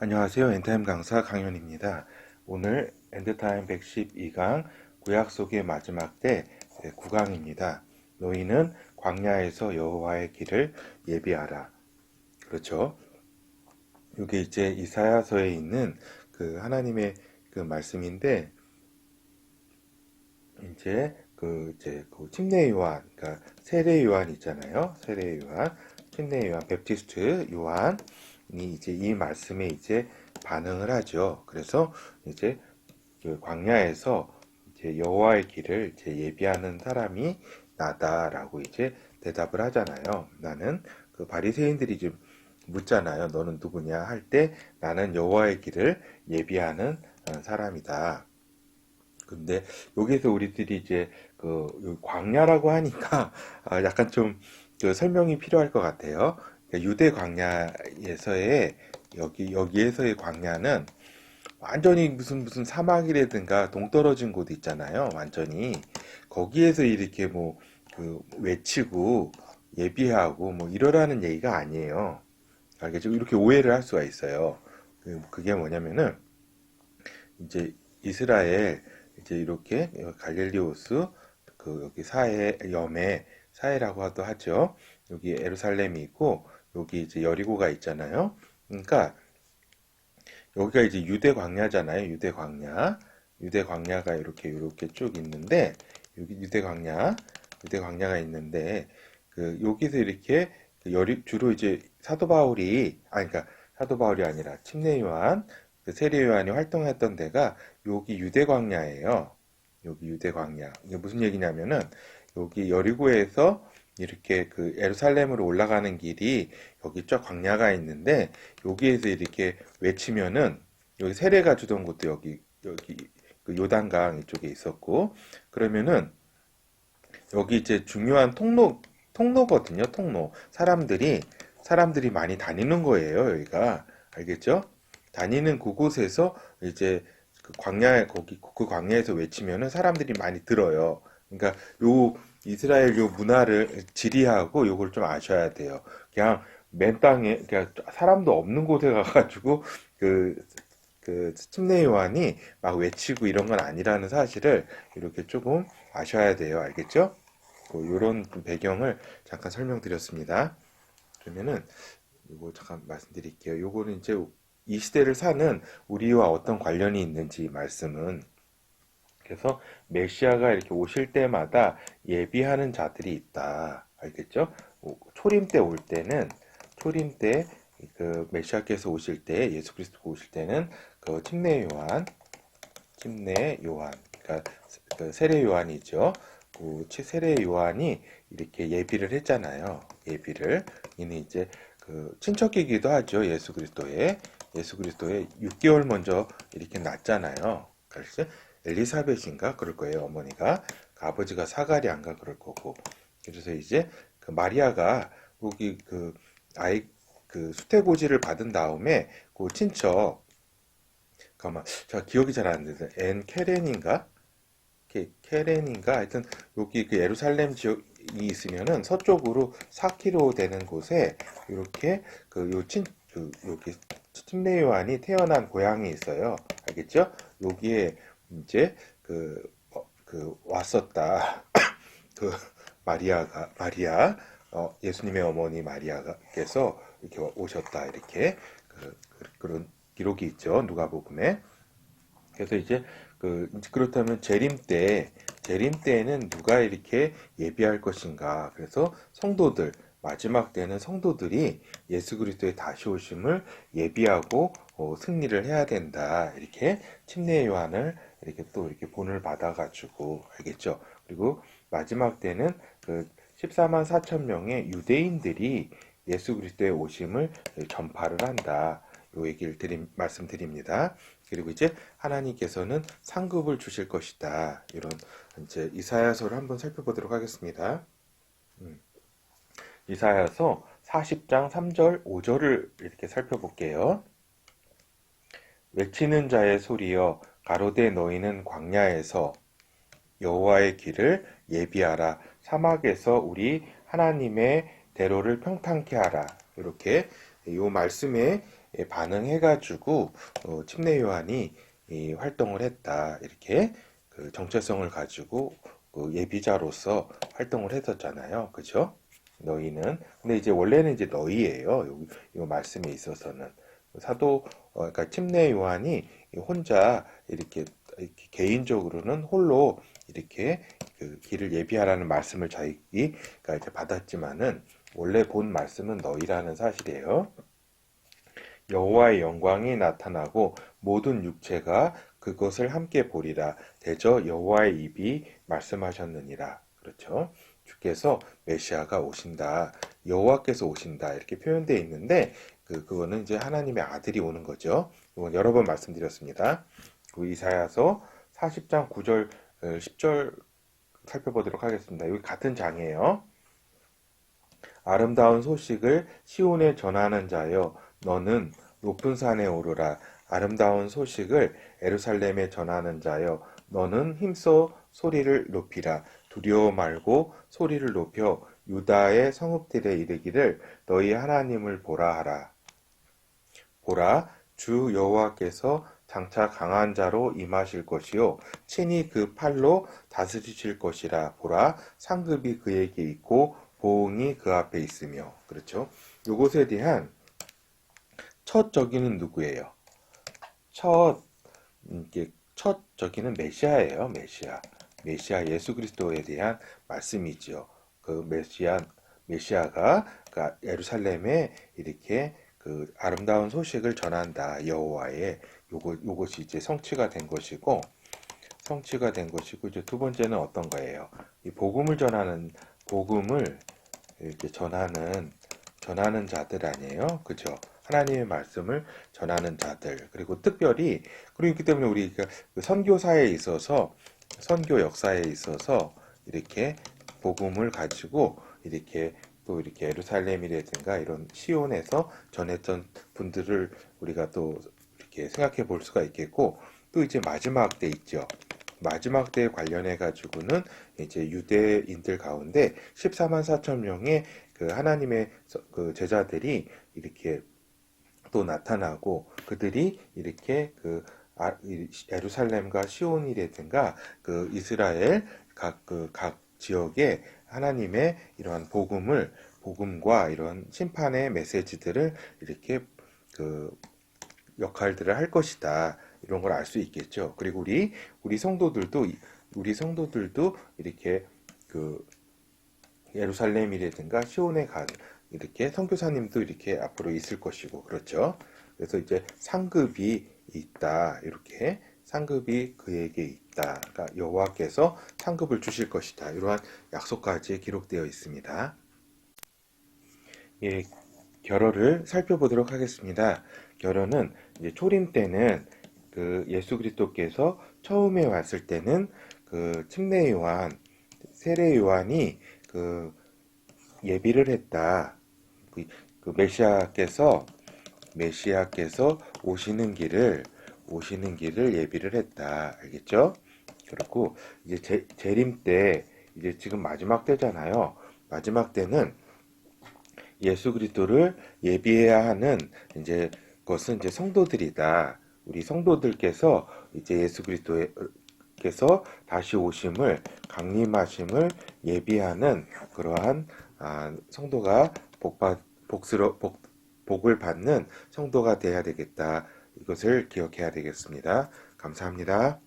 안녕하세요. 엔타임 강사 강현입니다. 오늘 엔드타임 112강 구약 속의 마지막 때 9강입니다. 너희는 광야에서 여호와의 길을 예비하라. 그렇죠. 이게 이제 이사야서에 있는 그 하나님의 그 말씀인데 이제 그 이제 그 침례 요한, 그러니까 세례 요한 있잖아요. 세례 요한, 침례 요한, 베프티스트 요한 이 이제 이 말씀에 이제 반응을 하죠. 그래서 이제 그 광야에서 이제 여호와의 길을 이제 예비하는 사람이 나다라고 이제 대답을 하잖아요. 나는 그 바리새인들이 좀 묻잖아요. 너는 누구냐 할 때 나는 여호와의 길을 예비하는 어, 사람이다. 근데 여기서 우리들이 이제 그 광야라고 하니까 아, 약간 좀그 설명이 필요할 것 같아요. 그러니까 유대 광야에서의 여기 여기에서의 광야는 완전히 무슨 무슨 사막이라든가 동떨어진 곳 있잖아요. 완전히 거기에서 이렇게 뭐 그 외치고 예비하고 뭐 이러라는 얘기가 아니에요. 알겠죠? 이렇게 오해를 할 수가 있어요. 그- 그게 뭐냐면은 이제 이스라엘 이제 이렇게 갈릴리오스 그 여기 사해 염에 사해라고 도 하죠. 여기 예루살렘이 있고 여기 이제 여리고가 있잖아요. 그러니까 여기가 이제 유대 광야잖아요. 유대 광야. 유대 광야가 이렇게 이렇게 쭉 있는데 여기 유대 광야, 유대 광야가 있는데 그 여기서 이렇게 그 여리 주로 이제 사도 바울이 아니 그러니까 사도 바울이 아니라 침례 요한, 그 세례 요한이 활동했던 데가 여기 유대 광야예요. 여기 유대 광야. 이게 무슨 얘기냐면은 여기 여리고에서 이렇게 그 예루살렘으로 올라가는 길이 여기 쫙 광야가 있는데 여기에서 이렇게 외치면은 여기 세례가 주던 곳도 여기 여기 그 요단강 이쪽에 있었고 그러면은 여기 이제 중요한 통로 통로거든요. 통로 사람들이 사람들이 많이 다니는 거예요. 여기가 알겠죠? 다니는 그곳에서 이제 그 광야 거기 그 광야에서 외치면은 사람들이 많이 들어요. 그러니까 요 이스라엘 요 문화를 지리하고 요걸 좀 아셔야 돼요. 그냥 맨 땅에 그냥 사람도 없는 곳에 가가지고 그, 그 침례 요한이 막 외치고 이런 건 아니라는 사실을 이렇게 조금 아셔야 돼요. 알겠죠? 그 요런 배경을 잠깐 설명드렸습니다. 그러면은 이거 잠깐 말씀드릴게요. 요거는 이제 이 시대를 사는 우리와 어떤 관련이 있는지 말씀은 그래서 메시아가 이렇게 오실 때마다 예비하는 자들이 있다. 알겠죠? 오- 초림 때 올 때는 초림 때 그 메시아께서 오실 때 예수 그리스도가 오실 때는 그 침례 요한, 침례 요한, 그러니까 그 세례 요한이죠. 그 치- 세례 요한이 이렇게 예비를 했잖아요. 예비를 이는 이제 그 친척이기도 하죠. 예수 그리스도의 예수 그리스도의 6개월 먼저 이렇게 낳잖아요. 그래서 엘리사벳인가 그럴 거예요. 어머니가 그 아버지가 사가리안가 그럴 거고. 그래서 이제 그 마리아가 거기 그 아이 그 수태고지를 받은 다음에 그 친척 잠깐만 제가 기억이 잘안 나는데 앤 케렌인가 케, 케렌인가 하여튼 여기 그 예루살렘 지역 이 있으면은 서쪽으로 4km 되는 곳에 이렇게 그 요친 그 여기 침례 요한이 태어난 고향이 있어요. 알겠죠? 여기에 이제 그, 어, 그 왔었다. 그 마리아가 마리아 어, 예수님의 어머니 마리아께서 이렇게 오셨다 이렇게 그, 그, 런 기록이 있죠. 누가복음에. 그래서 이제 그 그렇다면 재림 때 재림 때에는 누가 이렇게 예비할 것인가? 그래서 성도들 마지막 때는 성도들이 예수 그리스도의 다시 오심을 예비하고 어, 승리를 해야 된다. 이렇게 침례 요한을 이렇게 또 이렇게 본을 받아가지고 알겠죠? 그리고 마지막 때는 그 14만 4천 명의 유대인들이 예수 그리스도의 오심을 전파를 한다. 요 얘기를 드림, 말씀드립니다. 그리고 이제 하나님께서는 상급을 주실 것이다. 이런 이제 이사야서를 한번 살펴보도록 하겠습니다. 음, 이사야서 40장 3절, 5절을 이렇게 살펴볼게요. 외치는 자의 소리여 가로되 너희는 광야에서 여호와의 길을 예비하라 사막에서 우리 하나님의 대로를 평탄케 하라 이렇게 이 말씀에 예, 반응해가지고 어, 침례 요한이 이 활동을 했다 이렇게 그 정체성을 가지고 그 예비자로서 활동을 했었잖아요. 그죠? 너희는 근데 이제 원래는 이제 너희예요. 이 말씀에 있어서는 사도 어, 그러니까 침례 요한이 혼자 이렇게, 이렇게 개인적으로는 홀로 이렇게 그 길을 예비하라는 말씀을 자기가 이제 받았지만은 원래 본 말씀은 너희라는 사실이에요. 여호와의 영광이 나타나고 모든 육체가 그것을 함께 보리라. 대저 여호와의 입이 말씀하셨느니라. 그렇죠? 주께서 메시아가 오신다. 여호와께서 오신다. 이렇게 표현되어 있는데 그 그거는 이제 하나님의 아들이 오는 거죠. 이건 여러 번 말씀드렸습니다. 그 이사야서 40장 9절 10절 살펴보도록 하겠습니다. 여기 같은 장이에요. 아름다운 소식을 시온에 전하는 자여 너는 높은 산에 오르라 아름다운 소식을 에루살렘에 전하는 자여 너는 힘써 소리를 높이라 두려워 말고 소리를 높여 유다의 성읍들에 이르기를 너희 하나님을 보라 하라 보라 주 여호와께서 장차 강한 자로 임하실 것이요 친히 그 팔로 다스리실 것이라 보라 상급이 그에게 있고 보응이 그 앞에 있으며 그렇죠 요것에 대한 첫 저기는 누구예요? 첫 이게 첫 저기는 메시아예요. 메시아. 메시아 예수 그리스도에 대한 말씀이지요. 그 메시아 메시아가 그러니까 예루살렘에 이렇게 그 아름다운 소식을 전한다. 여호와의 요거 요것이 이제 성취가 된 것이고 성취가 된 것이고 이제 두 번째는 어떤 거예요? 이 복음을 전하는 복음을 이렇게 전하는 전하는 자들 아니에요? 그죠? 하나님의 말씀을 전하는 자들 그리고 특별히 그렇기 때문에 우리가 그 선교사에 있어서 선교 역사에 있어서 이렇게 복음을 가지고 이렇게 또 이렇게 예루살렘이라든가 이런 시온에서 전했던 분들을 우리가 또 이렇게 생각해 볼 수가 있겠고 또 이제 마지막 때 있죠. 마지막 때에 관련해 가지고는 이제 유대인들 가운데 14만 4천 명의 그 하나님의 그 제자들이 이렇게 또 나타나고 그들이 이렇게 그 아, 예루살렘과 시온이라든가 그 이스라엘 각그각 지역에 하나님의 이러한 복음을 복음과 이런 심판의 메시지들을 이렇게 그 역할들을 할 것이다. 이런 걸 알 수 있겠죠. 그리고 우리 우리 성도들도 우리 성도들도 이렇게 그 예루살렘이라든가 시온에 간 이렇게 선교사님도 이렇게 앞으로 있을 것이고 그렇죠. 그래서 이제 상급이 있다 이렇게 상급이 그에게 있다. 그러니까 여호와께서 상급을 주실 것이다. 이러한 약속까지 기록되어 있습니다. 예, 결혼을 살펴보도록 하겠습니다. 결혼은 이제 초림 때는 그 예수 그리스도께서 처음에 왔을 때는 그 침례 요한, 세례 요한이 그 예비를 했다. 그, 그 메시아께서 메시아께서 오시는 길을 오시는 길을 예비를 했다. 알겠죠? 그렇고 이제 재, 재림 때 이제 지금 마지막 때잖아요. 마지막 때는 예수 그리스도를 예비해야 하는 이제 것은 이제 성도들이다. 우리 성도들께서 이제 예수 그리스도께서 다시 오심을 강림하심을 예비하는 그러한 아, 성도가 복받 복스러 복 복을 받는 성도가 되어야 되겠다. 이것을 기억해야 되겠습니다. 감사합니다.